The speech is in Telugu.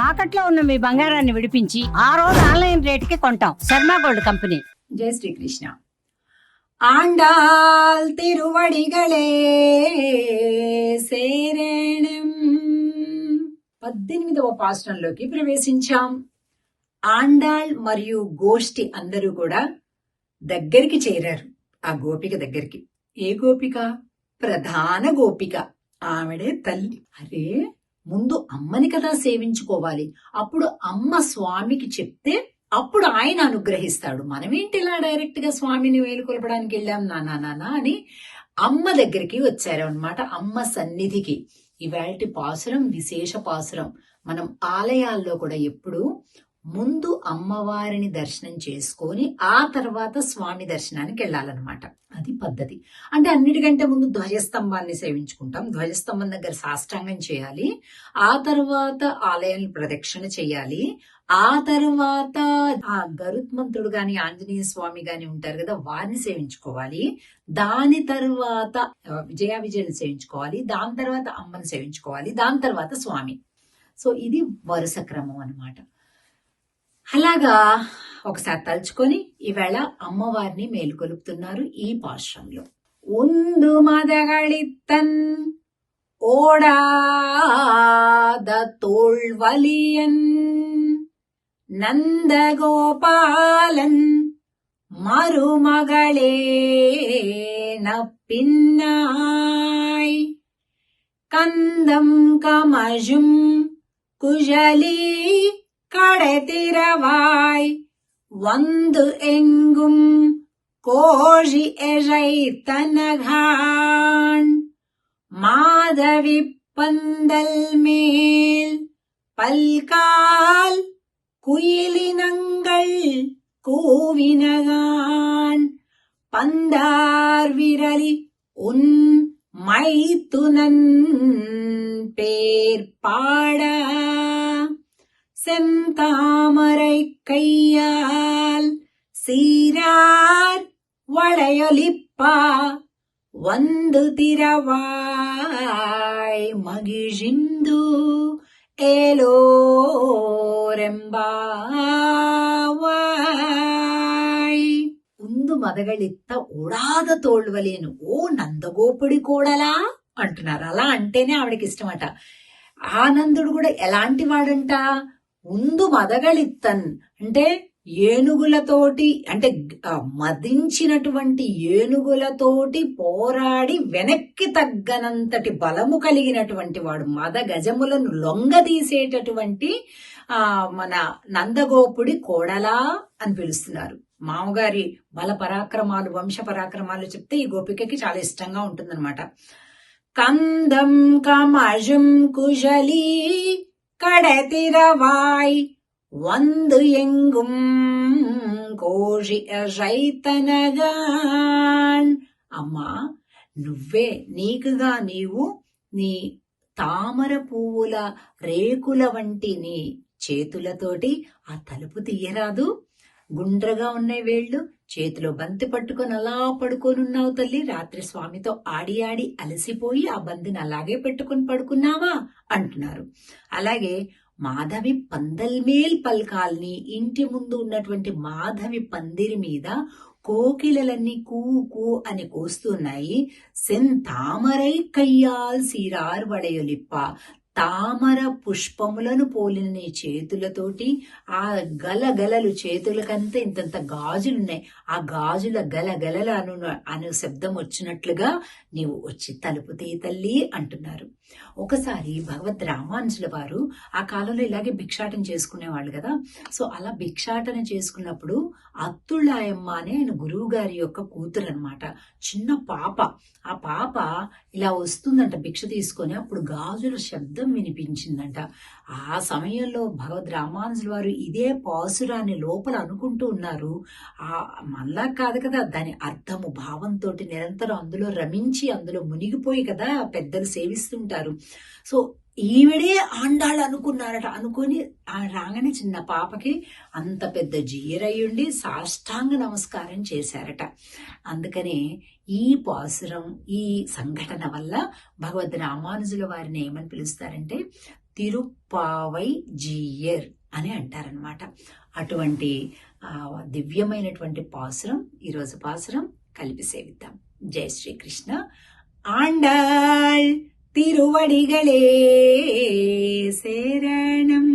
తాకట్లో ఉన్న మీ బంగారాన్ని విడిపించి ఆ రోజు ఆన్లైన్ రేటుకి కొంటాం. Sharma gold company. జై శ్రీకృష్ణ. ఆండాల్ తిరువడిగలే సేరేణం పద్దెనిమిదవ పాశ్రంలోకి ప్రవేశించాం. ఆండాళ్ మరియు గోష్ఠి అందరూ కూడా దగ్గరికి చేరారు. ఆ గోపిక దగ్గరికి. ఏ గోపిక? ప్రధాన గోపిక. ఆవిడే తల్లి. అరే! ముందు అమ్మని కదా సేవించుకోవాలి. అప్పుడు అమ్మ స్వామికి చెప్తే అప్పుడు ఆయన అనుగ్రహిస్తాడు. మనమేంటి ఇలా డైరెక్ట్గా స్వామిని వేలుకొలపడానికి వెళ్ళాం? నానా నానా అని అమ్మ దగ్గరికి వచ్చారు అనమాట అమ్మ సన్నిధికి. ఇవాటి పాసురం విశేష పాసురం. మనం ఆలయాల్లో కూడా ఎప్పుడు ముందు అమ్మవారిని దర్శనం చేసుకొని ఆ తర్వాత స్వామి దర్శనానికి వెళ్ళాలన్నమాట. అది పద్ధతి. అంటే అన్నిటికంటే ముందు ధ్వజస్తంభాన్ని సేవించుకుంటాం. ధ్వజస్తంభం దగ్గర సాష్టాంగం చేయాలి. ఆ తర్వాత ఆలయాన్ని ప్రదక్షిణ చేయాలి. ఆ తర్వాత ఆ గరుత్మంతుడు గాని ఆంజనేయ స్వామి గాని ఉంటారు కదా వారిని సేవించుకోవాలి. దాని తర్వాత విజయ విజయని సేవించుకోవాలి. దాని తర్వాత అమ్మని సేవించుకోవాలి. దాని తర్వాత స్వామి. సో ఇది వరుస క్రమం అనమాట అలాగా ఒకసారి తలుచుకొని ఈవేళ అమ్మవారిని మేలుకొలుపుతున్నారు ఈ పాశ్రంలో ఉందు మదగళి తన్ ఓడాదోళ్వలియన్ నందగోపాలన్ మరుమగళే నప్పిన్నాయ్ కందం కమజుం కుజలి குழலி கடத்திரவாய் வந்து எங்கும் கோழி எழைத்தனகான் மாதவி பந்தல் மேல் பல்கால் குயிலினங்கள் கூவினகான் பந்தார் விரலி உன் மைத்துனன் பேர் பாட செந்தாமரை கையால் சீரார் வளையொலிப்பா ಒಂದು ತಿರವಾಯ್ ಮಗಿಜಿಂದು ಏಲೋರೆಂಬಾವಾಯ್ ಒಂದು మదగళిత్త ఓడాద తోళ్వలేను ఓ నందగోపుడి కోడలా అంటున్నారు అలా అంటేనే ఆవిడకి ఇష్టమట ఆనందుడు కూడా ఎలాంటి వాడంట ముందు మదగళిత్తన్ అంటే ఏనుగులతోటి అంటే మదించినటువంటి ఏనుగులతోటి పోరాడి వెనక్కి తగ్గనంతటి బలము కలిగినటువంటి వాడు మద గజములను లొంగదీసేటటువంటి ఆ మన నందగోపుడి కోడలా అని పిలుస్తున్నారు. మామగారి బల పరాక్రమాలు వంశ పరాక్రమాలు చెప్తే ఈ గోపికకి చాలా ఇష్టంగా ఉంటుందన్నమాట. కందం కమజం కుశలీ కడతిరవాయ్ வந்து எங்கும் కోషి రైతనగాన్ అమ్మా నువ్వే నీకుగా నీవు నీ తామర పువ్వుల రేకుల వంటి నీ చేతులతోటి ఆ తలుపు తీయరాదు గుండ్రగా ఉన్నాయి వేళ్ళు. చేతిలో బంతి పట్టుకొని అలా పడుకోనున్నావు తల్లి. రాత్రి స్వామితో ఆడి ఆడి అలసిపోయి ఆ బంతిని అలాగే పెట్టుకొని పడుకున్నావా? అంటున్నారు. అలాగే మాధవి పందల్మేల్ పల్కాల్ని ఇంటి ముందు ఉన్నటువంటి మాధవి పందిరి మీద కోకిలలన్నీ కూ కూ అని కూస్తున్నాయి సెన్ తామరై కయ్యాల్ సీరార్ వడయొలిప్ప తామర పుష్పములను పోలిన నీ చేతులతోటి ఆ గల గలలు చేతులకంతా ఇంతంత గాజులున్నాయి. ఆ గాజుల గల గలలు అను అను శబ్దం వచ్చినట్లుగా నీవు వచ్చి తలుపుతీ తల్లి అంటున్నారు. ఒకసారి భగవద్ రామానుజుల వారు ఆ కాలంలో ఇలాగే భిక్షాటన చేసుకునేవాళ్ళు కదా. సో అలా భిక్షాటన చేసుకున్నప్పుడు అత్తుళ్ళాయమ్మ అనే ఆయన గురువు గారి యొక్క కూతురు అనమాట చిన్న పాప. ఆ పాప ఇలా వస్తుందంట భిక్ష తీసుకొని అప్పుడు గాజుల శబ్దం వినిపించిందంట. ఆ సమయంలో భగవద్ రామానుజుల వారు ఇదే పాసురాన్ని లోపల అనుకుంటూ ఉన్నారు. ఆ మళ్ళా కాదు కదా దాని అర్థము భావంతో నిరంతరం అందులో రమించి అందులో మునిగిపోయి కదా పెద్దలు సేవిస్తుంటారు. సో ఈవిడే ఆండాళ్ళు అనుకున్నారట. అనుకొని రాగానే చిన్న పాపకి అంత పెద్ద జీరయ్యుండి సాష్టాంగ నమస్కారం చేశారట. అందుకనే ఈ పాసురం ఈ సంఘటన వల్ల భగవద్ రామానుజుల వారిని ఏమని పిలుస్తారంటే తిరుప్పావై జీయర్ అని అంటారనమాట అటువంటి దివ్యమైనటువంటి పాసురం ఈరోజు పాసురం కలిపి సేవిద్దాం. జై శ్రీకృష్ణ. ఆండాళ్! തിരുവടികളേ ശരണം